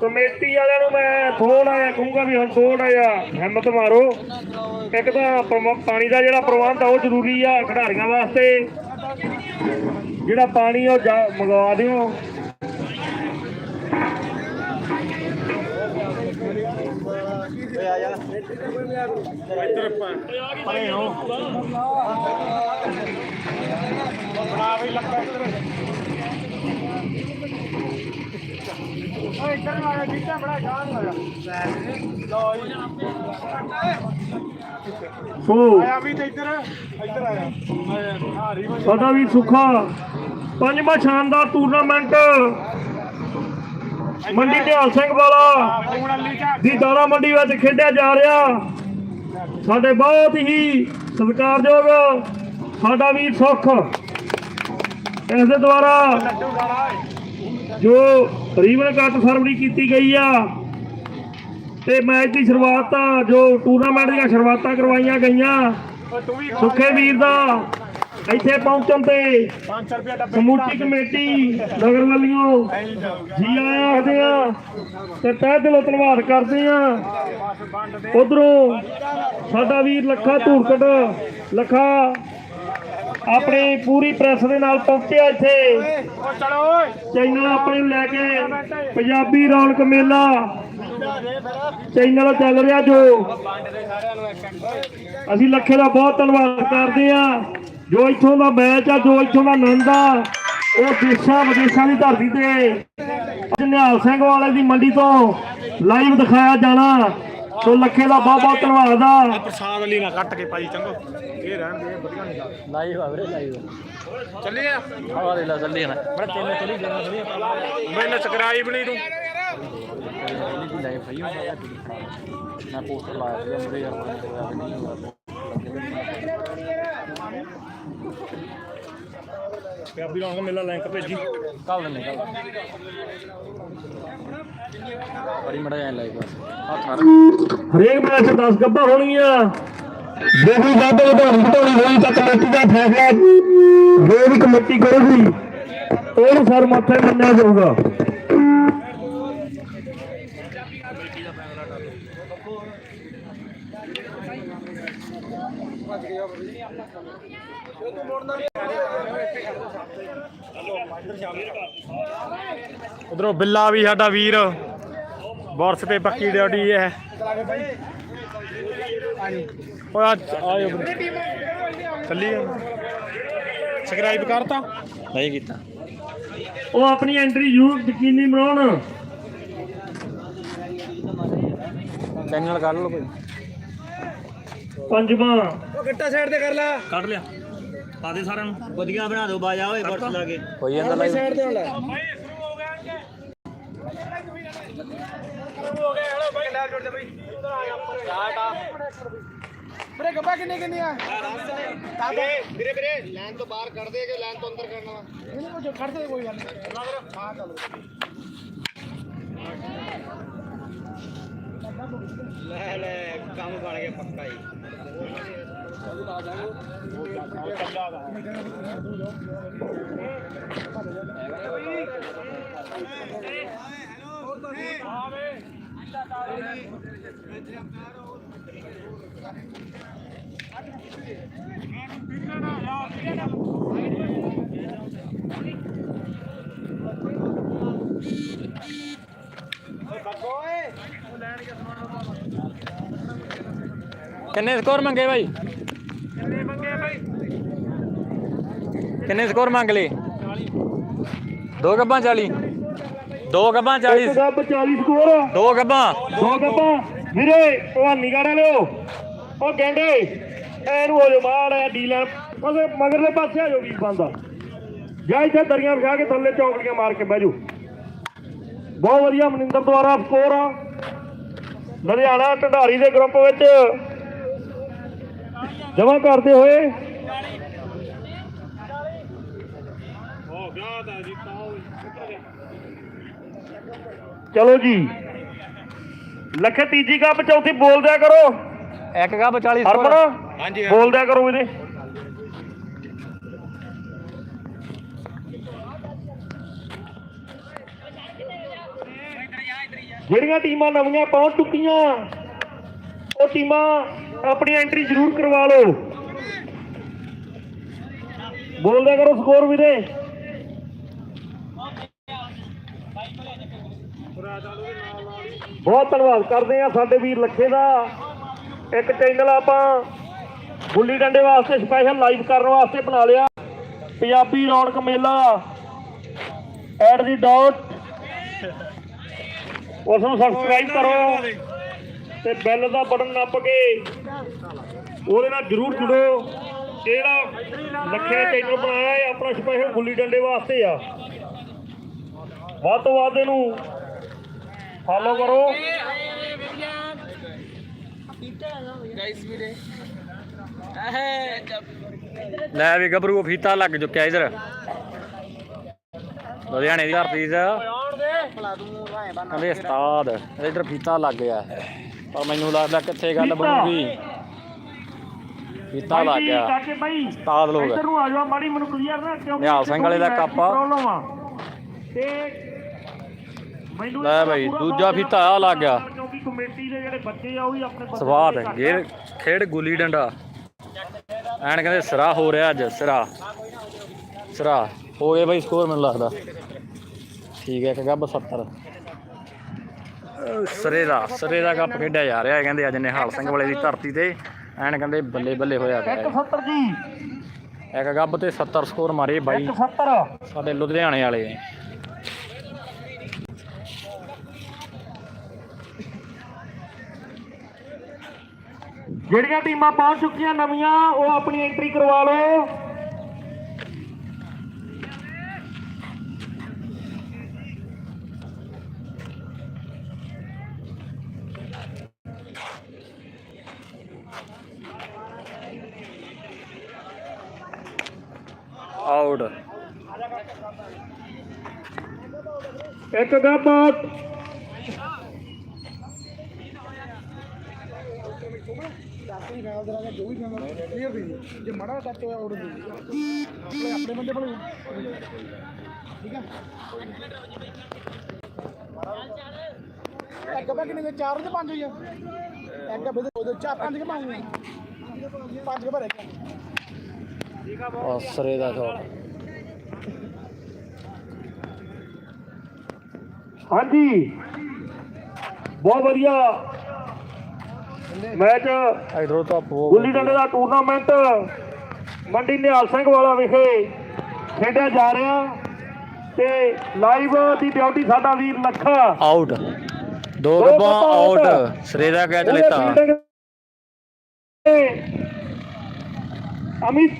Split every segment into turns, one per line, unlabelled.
Committee ਵਾਲਿਆਂ ਨੂੰ ਮੈਂ ਥੋੜਾ ਜਿਹਾ ਕਹੂੰਗਾ ਵੀ ਹੁਣ ਥੋੜਾ ਜਿਹਾ ਹਿੰਮਤ ਮਾਰੋ। ਇੱਕ ਤਾਂ ਪਾਣੀ ਦਾ ਜਿਹੜਾ ਪ੍ਰਬੰਧ ਆ, ਉਹ ਜ਼ਰੂਰੀ ਆ ਖਿਡਾਰੀਆਂ ਵਾਸਤੇ। ਜਿਹੜਾ ਪਾਣੀ ਉਹ ਮੰਗਵਾ ਦਿਓ। ਜਾ- ਮੰਗਵਾ ਦਿਓ ਸੋ
ਵੀ ਤੇ ਇੱਧਰ ਇੱਧਰ ਆਇਆ। ਹਾਰੀ
ਸਾਡਾ ਵੀ ਸੁੱਖਾ। ਪੰਜਵਾਂ ਸ਼ਾਨਦਾਰ ਟੂਰਨਾਮੈਂਟ ਮੰਡੀ ਢਿਆਲ ਸਿੰਘ ਵਾਲਾ ਦੀ ਦਾਣਾ ਮੰਡੀ ਵਿੱਚ ਖੇਡਿਆ ਜਾ ਰਿਹਾ। ਸਾਡੇ ਬਹੁਤ ਹੀ ਸਤਿਕਾਰਯੋਗ ਸਾਡਾ ਵੀਰ ਸੁੱਖ। ਇਸ ਦੇ ਦੁਆਰਾ ਜੋ ਰੀਵਨ ਕੱਟ ਸਰਵਰੀ ਕੀਤੀ ਗਈ ਆ। ਤੇ ਮੈਚ ਦੀ ਸ਼ੁਰੂਆਤ ਆ, ਜੋ ਟੂਰਨਾਮੈਂਟ ਦੀਆਂ ਸ਼ੁਰੂਆਤਾਂ ਕਰਵਾਈਆਂ ਗਈਆਂ।
ਓ
ਵੀਰ ਦਾ ਇੱਥੇ ਪਹੁੰਚਣ ਤੇ
500
ਸਮੁੱਚੀ ਕਮੇਟੀ ਨਗਰ ਵੱਲੋਂ ਜੀ ਆਇਆਂ ਆਖਦੇ ਆ ਤੇ ਤਹਿ ਦਿਲੋਂ ਧੰਨਵਾਦ ਕਰਦੇ ਆ। ਉਧਰੋਂ ਸਾਡਾ ਵੀਰ ਲੱਖਾ ਧੂਰਕਟ, ਲੱਖਾ ਆਪਣੀ ਪੂਰੀ ਪ੍ਰੈਸ ਦੇ ਨਾਲ ਪਹੁੰਚਿਆ ਇੱਥੇ। ਚੈਨਲ ਆਪਣੇ ਨੂੰ ਲੈ ਕੇ ਪੰਜਾਬੀ ਰੌਣਕ ਮੇਲਾ ਚੈਨਲ ਚੱਲ ਰਿਹਾ ਜੋ। ਅਸੀਂ ਲੱਖੇ ਦਾ ਬਹੁਤ ਧੰਨਵਾਦ ਕਰਦੇ ਆ ਜੋ ਇੱਥੋਂ ਦਾ ਮੈਚ ਆ, ਜੋ ਇੱਥੋਂ ਦਾ ਆਨੰਦ ਆ, ਉਹ ਦੇਸ਼ਾਂ ਵਿਦੇਸ਼ਾਂ ਦੀ ਧਰਤੀ ਤੇ। ਅੱਜ ਨਿਹਾਲ ਸਿੰਘ ਵਾਲੇ ਦੀ ਮੰਡੀ ਤੋਂ ਲਾਈਵ ਦਿਖਾਇਆ ਜਾਣਾ। ਸੋ ਲੱਖੇ ਦਾ ਬਹੁਤ ਬਹੁਤ ਧੰਨਵਾਦ ਆ।
ਪ੍ਰਸਾਦ ਅਲੀ ਨਾ ਕੱਟ ਕੇ ਪਾਈ ਚੰਗੋ। ਇਹ ਰਹਿਣ ਦੇ ਵਧੀਆ ਨਹੀਂ
ਲਾਈਵ ਆ ਵੀਰੇ ਲਾਈਵ।
ਚੱਲੀ ਆ।
ਹਵਾ ਦੇ ਲਾ ਚੱਲੀ ਨਾ। ਬੜਾ ਤੈਨੂੰ ਚਲੀ ਜਾਣਾ ਵਧੀਆ
ਮੈਨੂੰ ਸਬਸਕ੍ਰਾਈਬ ਨਹੀਂ ਤੂੰ।
ਲਾਈਵ ਮੈਂ ਪੋਸਟਰ ਲਾਇਆ ਸੀ ਮੇਰੇ ਯਾਰ ਕੇ ਨਹੀਂ
ਪੰਜਾਬੀ ਰੌਣਕ ਮੇਲਾ ਲਿੰਕ ਭੇਜੀ।
ਕੱਲ ਦਿੰਨੇ ਕੱਲ ਬੜੀ ਮੜਾ ਜਾਏ ਲਾਈਵ ਆ। ਠਾਰ
ਹਰੇਕ ਮੈਚ 'ਚ 10 ਗੱਭਾ ਹੋਣਗੀਆਂ। ਜੇ ਕੋਈ ਵੱਧ ਵਧਾਉਣੀ ਘਟਾਉਣੀ ਹੋਈ ਤਾਂ ਕਮੇਟੀ ਦਾ ਫੈਸਲਾ ਜੋ ਵੀ ਕਮੇਟੀ ਕਰੇਗੀ। ਉਹਨੂੰ ਸਰ ਮੱਥੇ ਮੰਨਿਆ ਜਾਊਗਾ?
ਉਧਰੋਂ ਬਿੱਲਾ ਵੀ ਸਾਡਾ ਵੀਰ। ਬੋਰਸ ਤੇ ਪੱਕੀ ਡਿਊਟੀ ਹੈ। ਓਏ ਆ ਆਇਓ ਚੱਲੀ ਸਬਸਕ੍ਰਾਈਬ ਕਰਤਾ?
ਨਹੀਂ ਕੀਤਾ।
ਉਹ ਆਪਣੀ ਐਂਟਰੀ ਜ਼ਰੂਰ ਯਕੀਨੀ ਬਣਾਉਣ।
ਚੈਨਲ ਕਰ ਲਓ ਕੋਈ।
ਪੰਜਵਾਂ।
ਕੱਢ ਲਿਆ। ਪਾ ਦੇ ਸਾਰਿਆਂ ਨੂੰ। ਵਧੀਆ ਬਣਾ ਦਿਓ ਬਾਜਾ ਓਏ ਬਰਸ ਲਾ ਕੇ।
ਕੋਈ ਜਾਂਦਾ ਲਾਈਵ
ਵੀਰੇ ਗੱਬਾ ਕਿੰਨੇ ਕਿੰਨੇ ਆ
ਵੀਰੇ ਵੀਰੇ ਲਾਈਨ ਤੋਂ ਬਾਹਰ ਕੱਢ ਦੇ ਕਿ ਲਾਈਨ ਤੋਂ ਅੰਦਰ ਕਰਨਾ ਵਾ।
ਇਹਨੂੰ ਕੁਝ ਖੜਦੇ ਕੋਈ ਗੱਲ ਨਹੀਂ। ਹਾਂ ਚੱਲ।
ਲੈ ਲੈ ਕੰਮ ਬਣ ਗਿਆ ਪੱਕਾ ਹੀ।
ਕਿੰਨੇ ਸਕੋਰ ਮੰਗੇ ਬਾਈ? ਕਿੰਨੇ ਸਕੋਰ ਮੰਗ ਲਏ ਦੋ ਗੱਬਾਂ 40 ਦੋ ਗੱਬਾਂ 40
ਇੱਕ ਗੱਭ 40 ਸਕੋਰ।
ਦੋ ਗੱਬਾਂ।
ਦੋ ਗੱਭਾਂ ਵੀਰੇ ਉਹ ਨਿਗਾੜਾ ਲਿਓ। ਉਹ ਗੈਂਡੇ ਐਨੂੰ ਹੋ ਜਾ ਮਾੜਾ ਡੀਲਰ ਉਹਦੇ ਮਗਰਲੇ ਪਾਸੇ ਆ ਜਾਓ ਵੀਰ ਬੰਦਾ। ਜਾ ਇੱਥੇ ਦਰੀਆਂ ਵਿਛਾ ਕੇ ਥੱਲੇ ਚੌਂਕੜੀਆਂ ਮਾਰ ਕੇ ਬਹਿ ਜਾਓ। ਬਹੁਤ ਵਧੀਆ ਮਨਿੰਦਰ ਦੁਆਰਾ ਸਕੋਰ ਆ। ਲੁਧਿਆਣਾ ਢੰਡਾਰੀ ਦੇ ਗਰੁੱਪ ਵਿੱਚ। ਜਮਾ ਕਰਦੇ ਹੋਏ। ਚਲੋ ਜੀ। ਲੱਖੇ ਤੀਜੀ ਕੱਪ ਚੌਥੀ ਬੋਲ ਦਿਆ ਕਰੋ।
ਇੱਕ ਗੱਬ 40 ਸਕੋਰ
ਹਰਮਨ
ਹਾਂਜੀ
ਬੋਲ ਦਿਆ ਕਰੋ ਇਹਦੇ। ਜਿਹੜੀਆਂ ਟੀਮਾਂ ਨਵੀਆਂ ਪਹੁੰਚ ਚੁੱਕੀਆਂ ਉਹ ਟੀਮਾਂ ਆਪਣੀ ਐਂਟਰੀ ਜ਼ਰੂਰ ਕਰਵਾ ਲਓ। ਬੋਲਦੇ ਕਰੋ ਸਕੋਰ ਵੀਰੇ ਬਹੁਤ ਧੰਨਵਾਦ ਕਰਦੇ ਆ ਸਾਡੇ ਵੀਰ ਲੱਖੇ ਦਾ। ਇੱਕ ਚੈਨਲ ਆਪਾਂ ਗੁੱਲੀ ਡੰਡੇ ਵਾਸਤੇ ਸਪੈਸ਼ਲ ਲਾਈਵ ਕਰਨ ਵਾਸਤੇ ਬਣਾ ਲਿਆ। ਪੰਜਾਬੀ ਰੌਣਕ ਮੇਲਾ ਐਟ ਦੀ ਡਾਟ ਉਸ ਨੂੰ ਸਬਸਕ੍ਰਾਈਬ ਕਰੋ ਤੇ ਬੈਲ ਦਾ ਬਟਨ ਨੱਪ ਕੇ ਉਹਦੇ ਨਾਲ ਜਰੂਰ ਜੁੜੋ। ਜਿਹੜਾ ਲੱਖੇ ਚੈਨਲ ਬਣਾਇਆ ਹੈ, ਆਪਣਾ ਸਪੈਸ਼ਲ ਗੁੱਲੀ ਡੰਡੇ ਵਾਸਤੇ ਆ। ਵੱਧ ਤੋਂ ਵੱਧ ਇਹਨੂੰ ਫਾਲੋ ਕਰੋ।
ਲੈ ਵੀ ਗੱਭਰੂ ਫੀਤਾ ਲੱਗ ਚੁੱਕਿਆ ਇਧਰ। ਲੁਧਿਆਣੇ ਦੀ ਧਰਤੀ 'ਚ। ਕਹਿੰਦੇ ਉਸਤਾਦ ਇਧਰ ਫੀਤਾ ਲੱਗ ਗਿਆ। ਪਰ ਮੈਨੂੰ ਲੱਗਦਾ ਕਿੱਥੇ ਗੱਲ ਬਣੂਗੀ। ਫੀਤਾ ਲੱਗ
ਜੀ,
ਗਿਆ। ਉਸਤਾਦ ਲੋਕ।
ਇੱਧਰ ਨੂੰ ਆ ਜਾਓ ਮਾੜੀ ਮੈਨੂੰ ਕਲੀਅਰ ਨਾ ਕਿਉਂਕਿ
ਨਿਹਾਲ ਸਿੰਘ ਵਾਲੇ ਦਾ ਕੱਪ
ਤੇ ਮੈਨੂੰ
ਲੈ
ਪੂਰਾ
ਦੂਜਾ ਫੀਤਾ ਆ ਲੱਗ ਗਿਆ।
ਕਿਉਂਕਿ ਕਮੇਟੀ ਦੇ ਜਿਹੜੇ ਬੱਚੇ ਆ ਉਹ ਵੀ ਆਪਣੇ
ਸਵਾਦ। ਗੇਰ ਖੇਡ ਗੁੱਲੀ ਡੰਡਾ। ਐਨ ਕਹਿੰਦੇ ਸਿਰਾ ਹੋ ਰਿਹਾ ਅੱਜ ਸਿਰਾ। ਸਿਰਾ। ਹੋ ਗਿਆ ਬਾਈ ਸਕੋਰ ਮੈਨੂੰ ਲੱਗਦਾ। ਠੀਕ ਹੈ ਇੱਕ ਗੱਬ 70 ਅਹ ਸਿਰੇ ਦਾ ਸਿਰੇ ਦਾ ਕੱਪ ਖੇਡਿਆ ਜਾ ਰਿਹਾ ਹੈ ਕਹਿੰਦੇ ਅੱਜ ਨਿਹਾਲ ਸਿੰਘ ਵਾਲੇ ਦੀ ਧਰਤੀ ਤੇ। ਐਨ ਕਹਿੰਦੇ ਬੱਲੇ ਬੱਲੇ ਹੋਇਆ ਪਿਆ ਹੈ।
170 ਜੀ।
ਇੱਕ ਗੱਬ ਤੇ 70 ਸਕੋਰ ਮਾਰੇ ਬਾਈ
170
ਸਾਡੇ ਲੁਧਿਆਣੇ ਵਾਲੇ। ਨੇ
ਜਿਹੜੀਆਂ ਟੀਮਾਂ ਪਹੁੰਚ ਚੁੱਕੀਆਂ ਨਵੀਆਂ ਉਹ ਆਪਣੀ ਐਂਟਰੀ ਕਰਵਾ ਲਓ।
ਆਊਟ
ਇੱਕ ਗੱਬ ਆਊਟ
ਜੇ ਮੜਾ ਟੱਚ ਹੋਇਆ ਉੜ ਦੇ ਆਪਣੇ ਆਪਣੇ ਬੰਦੇ ਕੋਲ ਠੀਕ ਹੈ ਇੱਕ ਗੱਬਾ ਕਿੰਨੇ ਦੇ ਚਾਰ ਤੇ ਪੰਜ ਹੋਈ ਆ ਇੱਕ ਗੱਬੇ ਦੇ ਉਹਦੇ ਚਾਰ ਪੰਜ ਕੇ ਪਾਉਂਗੇ ਪੰਜ ਕੇ ਭਰੇ
ਉਹ ਸਿਰੇ ਦਾ ਸ਼ਾਟ
ਹਾਂਜੀ। ਬਹੁਤ ਵਧੀਆ। ਮੈਚ
ਇਧਰੋਂ ਤਾਂ
ਗੁੱਲੀ ਡੰਡੇ ਦਾ ਟੂਰਨਾਮੈਂਟ ਮੰਡੀ ਨਿਹਾਲ ਸਿੰਘ ਵਾਲਾ ਵਿਖੇ ਖੇਡਿਆ ਜਾ ਰਿਹਾ ਤੇ ਲਾਈਵ ਦੀ ਡਿਊਟੀ ਸਾਡਾ ਵੀਰ ਲੱਖਾ।
ਆਊਟ ਦੋ ਗੱਬਾਂ। ਆਊਟ ਸਿਰੇ ਦਾ ਕੈਚ ਲੈਤਾ
ਤੇ ਅਮਿਤ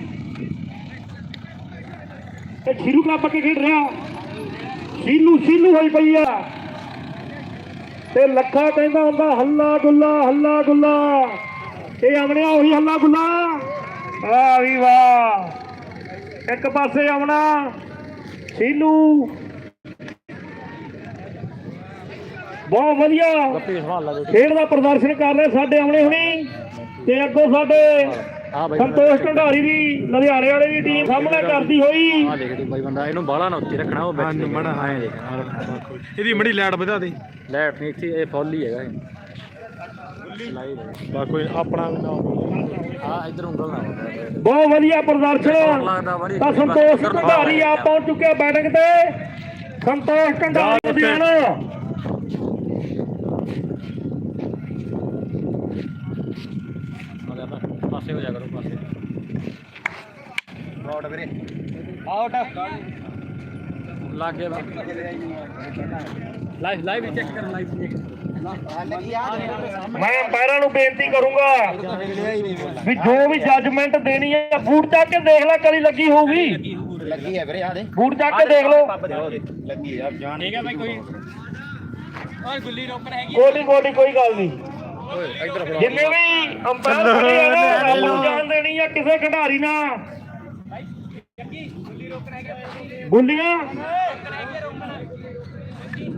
ਇਹ ਸ਼ੀਰੂ ਕਲੱਬ ਕੇ ਖੇਡ ਰਿਹਾ। ਸੀਨੂ ਸੀਨੂ ਹੋਈ ਪਈ ਆ। ਤੇ ਲੱਖਾ ਕਹਿੰਦਾ ਹੁੰਦਾ ਹੱਲਾ ਗੁੱਲਾ ਹੱਲਾ ਗੁੱਲਾ। ਇਹ ਆਵਣਿਆ ਉਹੀ ਹੱਲਾ ਗੁੱਲਾ। ਵਾਹ ਵੀ ਵਾਹ। ਇੱਕ ਪਾਸੇ ਆਵਣਾ ਸੀਨੂ ਬਹੁਤ ਵਧੀਆ। ਖੇਡ ਦਾ ਪ੍ਰਦਰਸ਼ਨ ਕਰ ਰਹੇ ਸਾਡੇ ਆਉਣੇ ਹੁਣੀ। ਤੇ ਅੱਗੋਂ ਸਾਡੇ ਸੰਤੋਸ਼ ਢੰਡਾਰੀ ਦੀ ਲੁਧਿਆਣੇ ਵਾਲੇ ਦੀ ਟੀਮ ਸਾਹਮਣੇ ਕਰਦੀ ਹੋਈ।
ਆ ਦੇਖ ਤੂੰ ਬਾਈ ਬੰਦਾ ਇਹਨੂੰ ਬਾਹਲਾ ਨਾ ਉੱਤੇ ਰੱਖਣਾ ਉਹ ਵਿੱਚ ਮੜਾ ਆਏ ਦੇਖ
ਇਹਦੀ ਮੜੀ ਲੈਟ ਵਧਾ ਦੇ।
ਲੈਟ ਨਹੀਂ ਇੱਥੇ ਇਹ ਫੁੱਲ ਹੀ ਹੈਗਾ ਇਹ।
ਬਾ ਕੋਈ ਆਪਣਾ ਵੀ ਨਾ
ਆ ਇਧਰ ਉਂਗਲ ਨਾ
ਬਹੁਤ ਵਧੀਆ ਪ੍ਰਦਰਸ਼ਨ। ਤਾਂ ਸੰਤੋਸ਼ ਢੰਡਾਰੀ ਆ ਪਹੁੰਚ ਚੁੱਕਿਆ ਬੈਟਿੰਗ ਤੇ। ਸੰਤੋਸ਼ ਢੰਡਾਰੀ ਲੁਧਿਆਣਾ।
ਪਾਸੇ ਹੋ ਜਾ ਕਰੋ ਪਾਸੇ।
ਆਊਟ ਵੀਰੇ।
ਲੱਗ ਗਿਆ ਲਾਈਵ ਲਾਈਵ ਚੈੱਕ ਕਰ ਲਾਈਵ ਚੈੱਕ
ਮੈਂ ਅੰਪਾਇਰਾਂ ਨੂੰ ਬੇਨਤੀ ਕਰੂੰਗਾ ਵੀ ਜੋ ਵੀ ਜੱਜਮੈਂਟ ਦੇਣੀ ਹੈ ਬੂਟ ਚੱਕ ਕੇ ਦੇਖ ਲੈ ਕਲੀ ਲੱਗੀ ਹੋਊਗੀ।
ਲੱਗੀ ਹੈ ਵੀਰੇ ਆ ਦੇ।
ਬੂਟ ਚੱਕ ਕੇ ਦੇਖ ਲਓ।
ਲੱਗੀ ਆ ਜਾਨ
ਠੀਕ ਹੈ ਬਾਈ ਕੋਈ
ਕੋਈ ਕੋਈ ਕੋਈ ਗੱਲ ਨਹੀਂ।
ਓਏ ਇਧਰ ਫੜਾ
ਜਿੰਨੇ ਵੀ ਅੰਪਾਇਰ ਖੜੇ ਆ ਨਾ ਰੱਬ ਨੂੰ ਜਾਣ ਦੇਣੀ ਆ ਕਿਸੇ ਖਿਡਾਰੀ ਨਾਲ। ਗੁੱਲੀਆਂ?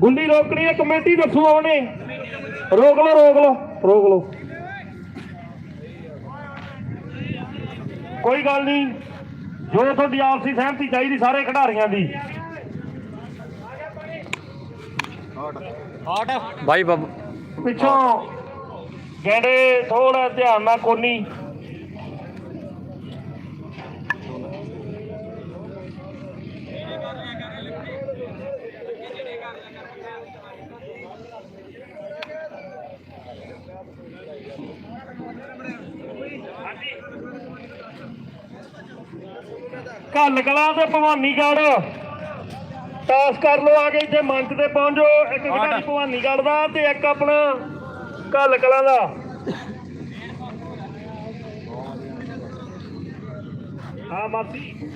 ਗੁੱਲੀ ਰੋਕਣੀ ਹੈ ਕਮੇਟੀ ਦੱਸੂ ਉਹਨੇ ਰੋਕ ਲਓ ਰੋਕ ਲਓ ਰੋਕ ਲਓ। ਕੋਈ ਗੱਲ ਨਹੀਂ। ਜੋ ਤੁਹਾਡੀ ਆਪਸੀ ਸਹਿਮਤੀ ਚਾਹੀਦੀ ਸਾਰੇ ਖਿਡਾਰੀਆਂ ਦੀ।
ਬਾਈ ਬੱਬ।
ਪਿੱਛੋਂ ਗੈਂਡੇ ਥੋੜਾ ਧਿਆਨ ਨਾਲ ਕੋਨੀ ਘੱਲ ਕਲਾਂ ਤੇ ਭਵਾਨੀਗੜ੍ਹ। ਟਾਸ ਕਰ ਲੋ ਆ ਕੇ ਇੱਥੇ ਮੰਚ ਤੇ ਪਹੁੰਚੋ। ਇੱਕ ਖਿਡਾਰੀ ਭਵਾਨੀਗੜ੍ਹ ਦਾ ਤੇ ਇੱਕ ਆਪਣਾ ਘੱਲ ਕਲਾਂ ਦਾ। ਹਾਂ ਮਾਸੀ।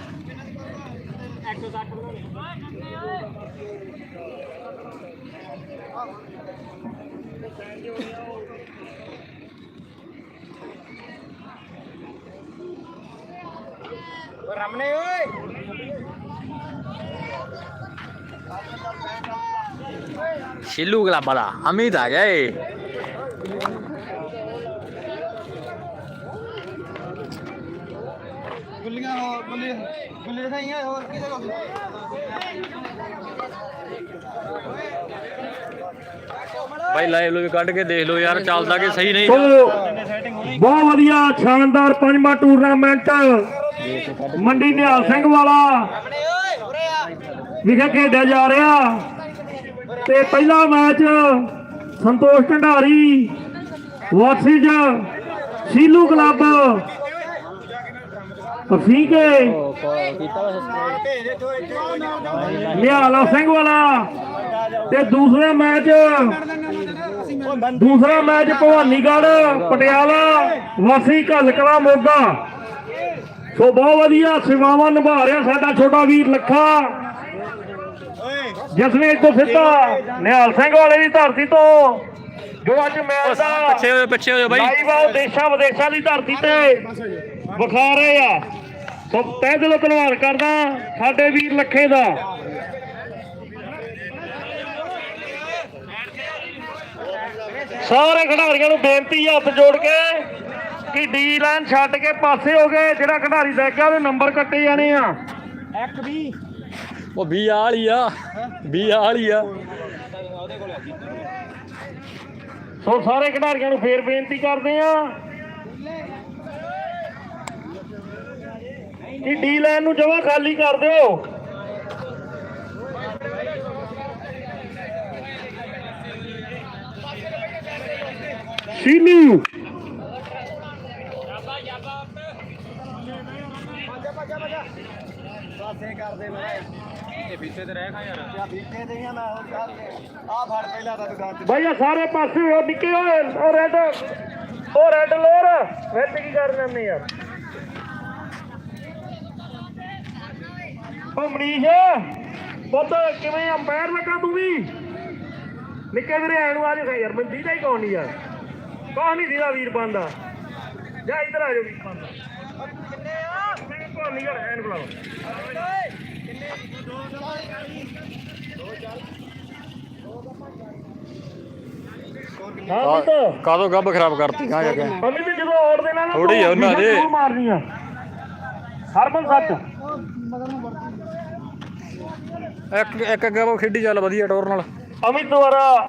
ਰਮਨੇ ਓਏ।
ਸ਼ੀਲੂ ਗਲਾਬਾ ਦਾ ਅਮਿਤ ਆ ਗਿਆ ਏ।
ਗੁੱਲੀਆਂ ਹੋਰ ਗੁੱਲੀ ਗੁੱਲੀ ਦਿਖਾਈਆਂ ਹੋਰ ਕਿਹਦੇ ਕੋਲ
ਬਾਈ ਲਾਈਵ ਲੋ ਕੱਢ ਕੇ ਦੇਖ ਲਓ ਯਾਰ ਚੱਲਦਾ ਕਿ ਸਹੀ ਨਹੀਂ?
ਬਹੁਤ ਵਧੀਆ ਸ਼ਾਨਦਾਰ ਪੰਜਵਾਂ ਟੂਰਨਾਮੈਂਟ। ਮੰਡੀ ਨਿਹਾਲ ਸਿੰਘ ਵਾਲਾ ਵਿਖੇ ਖੇਡਿਆ ਜਾ ਰਿਹਾ। ਤੇ ਪਹਿਲਾ ਮੈਚ ਸੰਤੋਸ਼ ਢੰਡਾਰੀ, ਵਾਸਿਜ, ਸੀਲੂ ਕਲੱਬ ਫੀਕੇ ਨਿਹਾਲਾ ਸਿੰਘ ਵਾਲਾ ਤੇ ਦੂਸਰਾ ਮੈਚ ਦੂਸਰਾ ਮੈਚ ਭਵਾਨੀਗੜ੍ਹ, ਪਟਿਆਲਾ, ਵਾਸੀ ਘੱਲਕਲਾ ਮੋਗਾ। ਸੋ ਬਹੁਤ ਵਧੀਆ ਸੇਵਾਵਾਂ ਨਿਭਾ ਰਿਹਾ ਸਾਡਾ ਛੋਟਾ ਵੀਰ ਲੱਖਾ। ਜਸਵੀਰ ਤੋਂ ਸਿੱਧਾ ਨਿਹਾਲ ਸਿੰਘ ਵਾਲੇ ਦੀ ਧਰਤੀ ਤੋਂ। ਜੋ ਅੱਜ ਮੈਚ ਦਾ
ਪਿੱਛੇ ਹੋਏ ਪਿੱਛੇ ਹੋਏ ਬਾਈ।
ਲਾਈਵ ਆ ਦੇਸ਼ਾਂ ਵਿਦੇਸ਼ਾਂ ਦੀ ਧਰਤੀ ਤੇ। ਵਿਖਾ ਰਹੇ ਆ। ਸੋ ਤਹਿ ਦਿਲੋਂ ਧੰਨਵਾਦ ਕਰਦਾ ਸਾਡੇ ਵੀਰ ਲੱਖੇ ਦਾ। ਸਾਰੇ ਖਿਡਾਰੀਆਂ ਨੂੰ ਬੇਨਤੀ ਹੈ ਹੱਥ ਜੋੜ ਕੇ ਕਿ ਡੀ ਲਾਈਨ ਛੱਡ ਕੇ ਪਾਸੇ ਹੋ ਗਏ। ਜਿਹੜਾ ਖਿਡਾਰੀ ਲੈ ਗਿਆ ਉਹਦੇ ਨੰਬਰ ਕੱਟੇ ਜਾਣੇ ਆ।
ਉਹ 20 ਵਾਲੀ ਆ। 20 ਵਾਲੀ ਆ।
ਸੋ ਸਾਰੇ ਖਿਡਾਰੀਆਂ ਨੂੰ ਫੇਰ ਬੇਨਤੀ ਕਰਦੇ ਆ ਕਿ ਡੀ ਲਾਈਨ ਨੂੰ ਜਮਾ ਖਾਲੀ ਕਰ ਦਿਓ। ਸੀਨੂ।
ਪਾਸੇ ਕਰਦੇ ਮੈਂ। ਇਹ ਪਿੱਛੇ ਤੇ ਰਹਿ ਖਾ ਯਾਰ। ਆ ਪਿੱਛੇ ਤੇ ਆ ਮੈਂ ਹੋਰ ਚੱਲ ਆ ਫੜ ਪਹਿਲਾਂ ਤਾਂ ਦੁਕਾਨ ਤੇ।
ਭਈਆ ਸਾਰੇ ਪਾਸੇ ਹੋ ਨਿੱਕੇ ਓਏ ਉਹ ਰੈਡ ਉਹ ਰੈਡ ਲੋਰ ਵਿੱਚ ਕੀ ਕਰ ਲੈਂਦੇ ਯਾਰ? ਉਹ ਮਨੀਸ਼ ਪੁੱਤ ਕਿਵੇਂ ਅੰਪਾਇਰ ਲੱਗਾ ਤੂੰ ਵੀ? ਨਿੱਕੇ ਵੀਰੇ ਐਨੂੰ ਆ ਜਾ ਯਾਰ ਮੈਨੂੰ ਦੀਦਾ ਹੀ ਕੌਣ ਨਹੀਂ ਯਾਰ। ਕੌਣ ਨਹੀਂ ਦੀਦਾ ਵੀਰ ਬੰਦਾ ਜਾ ਇੱਧਰ ਆ ਜਾ ਵੀਰ ਬੰਦਾ ਕਿੰਨੇ ਆ? ਮੈਂ ਕੌਣ ਨਹੀਂ ਯਾਰ ਐਨ ਬੁਲਾਓ ਹਾਂ ਪੁੱਤ।
ਕਾਦੋਂ ਗੱਬ ਖਰਾਬ ਕਰਤੀ? ਕਹਾਂ ਜਾ ਕੇ।
ਵੀ ਜਦੋਂ ਔੜ ਦੇਣਾ ਨਾ
ਥੋੜ੍ਹੀ ਆ ਉਹਨਾਂ ਦੇ।
ਮਾਰਨੀ ਆ। ਹਰਮਨ ਸੱਚ।
ਇੱਕ ਇੱਕ ਗੱਬ ਖੇਡੀ ਚੱਲ ਵਧੀਆ ਟੋਰ ਨਾਲ।
ਅਮਿਤ ਦੁਆਰਾ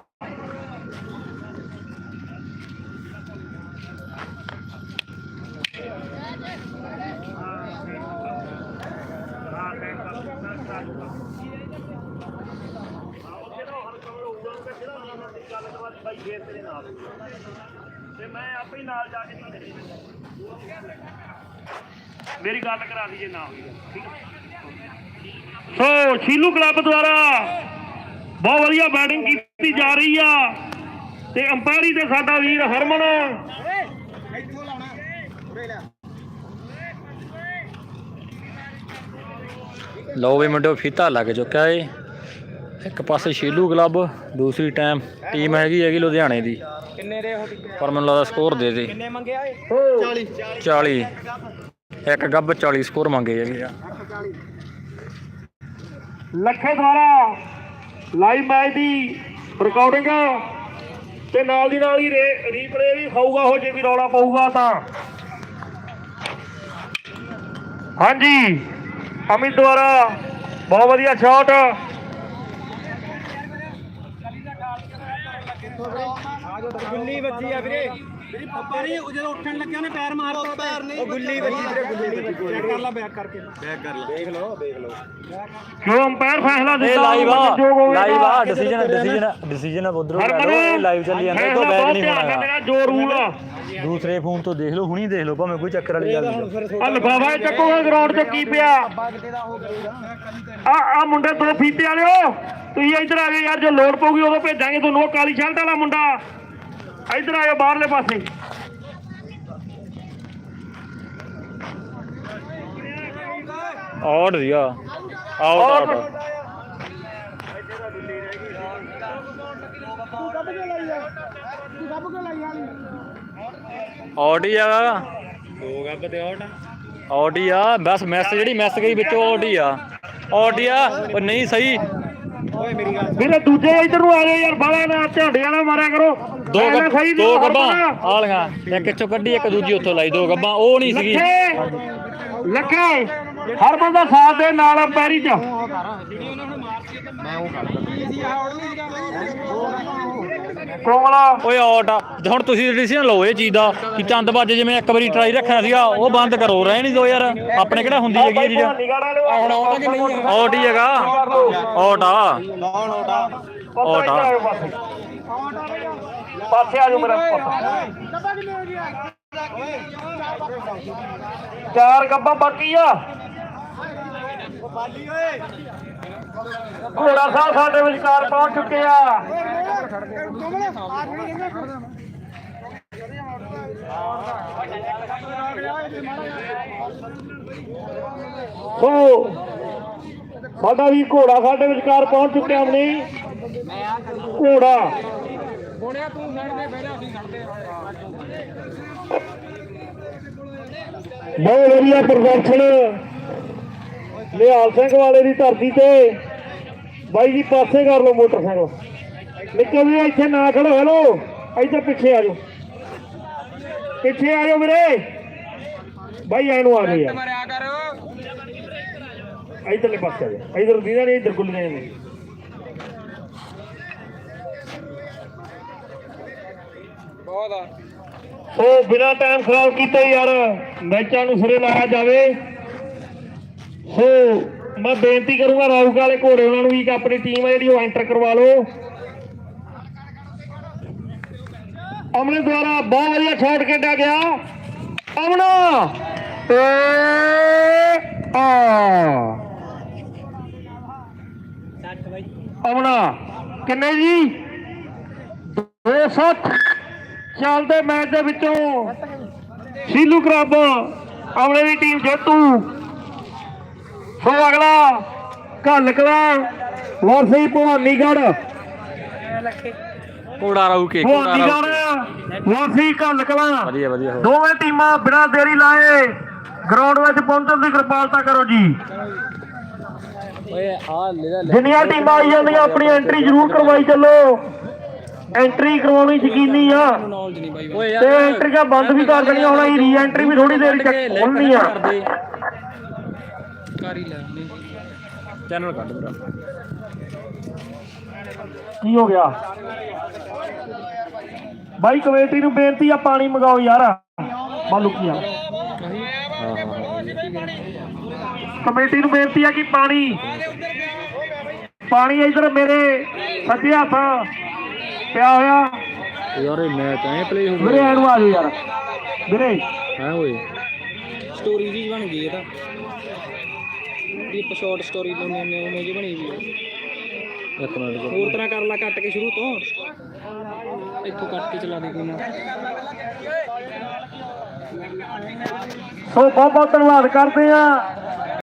ਤੇ ਮੈਂ ਆਪੇ ਨਾਲ ਜਾ ਕੇ ਮੇਰੀ ਗੱਲ ਕਰਾ ਦਈਏ ਨਾ ਹੋਈ ਠੀਕ ਸੋ ਸ਼ੀਲੂ ਕਲੱਬ ਦੁਆਰਾ ਬਹੁਤ ਵਧੀਆ ਬੈਟਿੰਗ ਕੀਤੀ ਜਾ ਰਹੀ ਆ ਤੇ ਅੰਪਾਇਰੀ ਤੇ ਸਾਡਾ ਵੀਰ ਹਰਮਨ।
ਇੱਥੋਂ ਲਾਉਣਾ ਉਰੇ ਲੈ
ਲਓ ਵੀ ਮੁੰਡਿਓ, ਫੀਤਾ ਲੱਗ ਚੁੱਕਿਆ ਏ। ਇੱਕ ਪਾਸੇ ਸ਼ੀਲੂ ਕਲੱਬ ਦੂਸਰੀ ਟਾਈਮ ਟੀਮ ਹੈਗੀ ਹੈਗੀ ਲੁਧਿਆਣੇ ਦੀ।
ਕਿੰਨੇ ਦੇ ਹੋ
ਪਰ ਮੈਨੂੰ ਲੱਗਦਾ ਸਕੋਰ ਦੇ ਦੇ।
ਕਿੰਨੇ ਮੰਗਿਆ ਏ
ਹੋ
40 ਇੱਕ ਗੱਬ 40 ਸਕੋਰ ਮੰਗੇ ਹੈਗੇ ਆ।
ਲੱਖੇ ਦੁਆਰਾ ਲਾਈਵ ਮੈਚ ਦੀ ਰਿਕਾਰਡਿੰਗ ਤੇ ਨਾਲ ਦੀ ਨਾਲ ਹੀ ਰੀਪਲੇ ਵੀ ਖਾਊਗਾ ਹੋ ਜੇ ਵੀ ਰੌਲਾ ਪਊਗਾ ਤਾਂ। ਹਾਂਜੀ। ਅਮਿਤ ਦੁਆਰਾ ਬਹੁਤ ਵਧੀਆ ਸ਼ਾਟ
ਗੁੱਲੀ ਵੱਜੀ ਆ ਵੀਰੇ। ਪੱਪਾ ਨਹੀਂ ਉਹ ਜਦੋਂ ਉੱਠਣ ਲੱਗਿਆ ਉਹਨੇ ਪੈਰ ਮਾਰਤਾ ਪੈਰ ਨਹੀਂ ਉਹ ਗੁੱਲੀ ਵੱਜੀ ਵੀਰੇ ਗੁੱਲੀ ਵੱਜੀ। ਕਰ ਲਾ ਬੈਕ ਕਰਕੇ। ਬੈਕ ਕਰ ਲਾ। ਦੇਖ ਲਓ ਦੇਖ ਲਓ।
ਜੋ ਅੰਪਾਇਰ ਫੈਸਲਾ
ਇਹ
ਦਿੱਤਾ
ਲਾਈਵ ਆ। ਲਾਈਵ ਆ ਡਿਸੀਜਨ ਡਿਸੀਜਨ ਡਿਸੀਜਨ ਉਧਰੋਂ ਕਰ ਲਓ ਇਹ ਲਾਈਵ ਚੱਲੀ ਜਾਂਦਾ ਇਹ ਤੋਂ
ਬਹੁਤ
ਨਹੀਂ ਹੋਣਾ।
ਮੇਰਾ ਜੋ ਰੂਲ ਆ।
ਦੂਸਰੇ ਫੋਨ ਤੋਂ ਦੇਖ ਲਓ ਹੁਣੀ ਦੇਖ ਲਓ ਭਾਵੇਂ ਕੋਈ ਚੱਕਰ ਵਾਲੀ ਗੱਲ ਨਹੀਂ।
ਆ ਲਫਾਫਾ ਚੱਕੋਗੇ ਗਰਾਊਂਡ 'ਚ ਕੀ ਪਿਆ? ਆ ਆ ਮੁੰਡੇ ਦੋ ਫੀਤੇ ਵਾਲਿਓ ਤੁਸੀਂ ਇੱਧਰ ਆ ਜਾਓ ਯਾਰ ਜੇ ਲੋੜ ਪਊਗੀ ਉਦੋਂ ਭੇਜਾਂਗੇ ਤੁਹਾਨੂੰ ਉਹ ਕਾਲੀ ਸ਼ਰਟ ਵਾਲਾ ਮੁੰਡਾ। ਇੱਧਰ ਆਇਓ ਬਾਹਰਲੇ ਪਾਸੇ
ਆਊਟ ਸੀਗਾ ਆਊਟ ਆਊਟ
ਤੂੰ ਕੱਢ ਕੇ ਲਾਈ ਆ ਤੂੰ ਕੱਢ ਕੇ ਲਾਈ ਆ
ਆਊਟ ਹੀ ਆ
ਦੋ ਗੱਬ ਤੇ ਆਊਟ
ਆਊਟ ਹੀ ਆ ਬਸ ਮੈਸ ਜਿਹੜੀ ਮੈਸ ਗਈ ਵਿੱਚੋਂ ਆਊਟ ਹੀ ਆ ਆਊਟ ਹੀ ਆ ਉਹ ਨਹੀਂ ਸਹੀ
ਓਏ ਮੇਰੀ ਗੱਲ
ਵੀਰੇ ਦੂਜੇ ਇੱਧਰ ਨੂੰ ਆ ਜਾਓ ਯਾਰ ਬਾਲਾ ਨਾ ਝਾਂਡੇ ਵਾਲਾ ਮਾਰਿਆ ਕਰੋ
ਦੋ ਗੱਬ ਦੋ ਗੱਬਾਂ।
ਹਰਮਨ।
ਆ ਲੀਆਂ ਇੱਕ ਇੱਥੋਂ ਕੱਢੀ ਇੱਕ ਦੂਜੀ ਉੱਥੋਂ ਲਾਈ। ਦੋ ਗੱਬਾਂ। ਉਹ ਨਹੀਂ ਸੀਗੀ।
ਲੱਖੇ। ਲੱਖੇ। ਹਰ ਬੰਦਾ ਸਾਥ ਦੇ ਨਾਲ ਪੈਰੀ ਚ। ਕੋਮਲਾ
ਓਏ ਆਊਟ ਆ। ਹੁਣ ਤੁਸੀਂ ਡਿਸੀਜਨ ਲਓ ਇਹ ਚੀਜ਼ ਦਾ ਕਿ ਚੰਦਬਾਜ ਜਿਵੇਂ ਇੱਕ ਵਾਰੀ ਟਰਾਈ ਰੱਖਣਾ ਸੀਗਾ ਉਹ ਬੰਦ ਕਰੋ। ਰਹਿ ਨਹੀਂ ਦੋ ਯਾਰ। ਆਪਣੇ ਕਿਹੜਾ ਹੁੰਦੀ ਹੈਗੀ ਇਹ ਚੀਜ਼?
ਹੁਣ ਆਉਂਦਾ ਕਿ ਨਹੀਂ
ਆਊਟ ਹੀ ਹੈਗਾ। ਆਊਟ ਆ।
ਕੌਣ ਆਊਟ
ਆ।
ਹੀ ਪਾਸੇ ਪਾਸੇ ਆ ਜਾਓ ਮੇਰਾ ਪਤਾ। ਚਾਰ ਗੱਬਾਂ ਬਾਕੀ ਆ। ਘੋੜਾ ਸਾਹਿਬ ਸਾਡੇ ਵਿਚਕਾਰ ਪਹੁੰਚ ਚੁੱਕੇ ਆ। ਸੋ ਸਾਡਾ ਵੀ ਘੋੜਾ ਸਾਡੇ ਵਿਚਕਾਰ ਪਹੁੰਚ ਚੁੱਕਿਆ ਆਪਣੀ ਘੋੜਾ।
ਬੋਣਿਆ ਤੂੰ ਸਾਈਡ ਤੇ ਬਹਿ ਜਾ ਅਸੀਂ ਛੱਡਦੇ
ਬਹੁਤ ਵਧੀਆ ਪ੍ਰਦਰਸ਼ਨ। ਨਿਹਾਲ ਸਿੰਘ ਵਾਲੇ ਦੀ ਧਰਤੀ ਤੇ। ਬਾਈ ਜੀ ਪਾਸੇ ਕਰ ਲਓ ਮੋਟਰਸਾਈਕਲ। ਨਿੱਕੇ ਵੀ ਇੱਥੇ ਨਾ ਖੜੋ ਹੈਲੋ। ਇੱਧਰ ਪਿੱਛੇ ਆ ਜਾਓ। ਪਿੱਛੇ ਆ ਜਾਓ ਵੀਰੇ। ਬਾਈ ਐਨੂੰ ਆ ਜਾਓ ਯਾਰ ਇੱਧਰਲੇ ਪਾਸੇ ਆ ਜਾਓ। ਇੱਧਰ ਦੀਦਾ ਨਹੀਂ ਇੱਧਰ ਗੁੱਲੀਆਂ ਨਹੀਂ
ਬਹੁਤ ਆ।
ਉਹ ਬਿਨਾ ਟਾਈਮ ਖਰਾਬ ਕੀਤੇ ਯਾਰ, ਮੈਚਾਂ ਨੂੰ ਸਿਰੇ ਲਾਇਆ ਜਾਵੇ। ਸੋ ਮੈਂ ਬੇਨਤੀ ਕਰੂੰਗਾ ਰਾਊਕ ਵਾਲੇ ਘੋੜੇ, ਉਹਨਾਂ ਨੂੰ ਵੀ ਕਿ ਆਪਣੀ ਟੀਮ ਹੈ ਜਿਹੜੀ ਉਹ ਐਂਟਰ ਕਰਵਾ ਲਓ। ਅਮਨੇ ਦੁਆਰਾ ਬਹੁਤ ਵਧੀਆ ਸ਼ਾਟ ਕੱਢਿਆ ਗਿਆ। ਅਮਨਾ! ਏ ਆ। ਅਮਨਾ, ਕਿੰਨੇ ਜੀ? 260 ਚੱਲਦੇ ਮੈਚ ਦੇ ਵਿੱਚੋਂ। ਸੀਲੂ ਕਲੱਬ ਅਮਲੇ ਦੀ ਟੀਮ ਜੇਤੂ। ਸੋ ਅਗਲਾ ਘੱਲ ਕਲਾ ਵਰਸੀ ਭਵਾਨੀਗੜ੍ਹ।
ਘੋੜਾ ਰਾਊ ਕੇ ਘੋੜਾ ਰਾਊ ਕੇ।
ਭਵਾਨੀਗੜ੍ਹ ਵਰਸੀ ਘੱਲ ਕਲਾ
ਵਧੀਆ ਵਧੀਆ
ਦੋਵੇਂ ਟੀਮਾਂ ਬਿਨਾਂ ਦੇਰੀ ਲਾਏ ਗਰਾਊਂਡ ਵਿੱਚ ਪਹੁੰਚਣ ਦੀ ਕਿਰਪਾਲਤਾ ਕਰੋ ਜੀ।
ਓਏ ਆ ਲੈ
ਜਿੰਨੀਆਂ ਟੀਮਾਂ ਆਈ ਜਾਂਦੀਆਂ ਆਪਣੀ ਐਂਟਰੀ ਜ਼ਰੂਰ ਕਰਵਾਈ ਚੱਲੋ। ਐਂਟਰੀ ਕਰਵਾਉਣੀ ਯਕੀਨੀ ਆ। ਤੇ ਐਂਟਰੀਆਂ ਬੰਦ ਵੀ ਕਰ ਦੇਣੀਆਂ ਹੁਣ ਅਸੀਂ ਰੀ ਐਂਟਰੀ ਵੀ ਥੋੜੀ ਦੇਰ ਚ ਖੋਲਣੀ ਆ।
ਕਰ ਹੀ ਲੈ
ਚੈਨਲ ਕੱਢ ਮੇਰਾ।
ਕੀ ਹੋ ਗਿਆ? ਬਾਈ ਕਮੇਟੀ ਨੂੰ ਬੇਨਤੀ ਆ ਪਾਣੀ ਮੰਗਾਓ ਯਾਰ। ਬਾਲੂਕੀਆਂ ਕਮੇਟੀ ਨੂੰ ਬੇਨਤੀ ਆ ਕਿ ਪਾਣੀ ਪਾਣੀ ਇਧਰ ਮੇਰੇ ਸੱਜੇ ਹੱਥ ਪਿਆ ਹੋਇਆ?
ਯਾਰ ਇਹ ਮੈਚ ਐ ਪਲੇ ਹੋ
ਵੀਰੇ ਐਨੂੰ ਆ ਜਾਓ ਯਾਰ। ਵੀਰੇ।
ਹੈ ਓਏ।
ਸਟੋਰੀ ਜੀ ਬਣ ਗਈ ਇਹ ਤਾਂ। ਇਹ ਆਪਾਂ ਸ਼ਾਰਟ ਸਟੋਰੀ ਲਾਉਂਦੇ ਨੇ ਉਵੇਂ ਜੀ ਬਣੀ ਵੀ ਹੈ।
ਇੱਕ ਮਿੰਟ ਰੁਕੋ।
ਹੋਰ ਤਰ੍ਹਾਂ ਕਰ ਲਾ ਕੱਟ ਕੇ ਸ਼ੁਰੂ ਤੋਂ। ਇੱਥੋਂ ਕੱਟ ਕੇ ਚਲਾ ਦੇ ਕੋਈ ਨਾ।
ਸੋ ਬਹੁਤ ਬਹੁਤ ਧੰਨਵਾਦ ਕਰਦੇ ਆ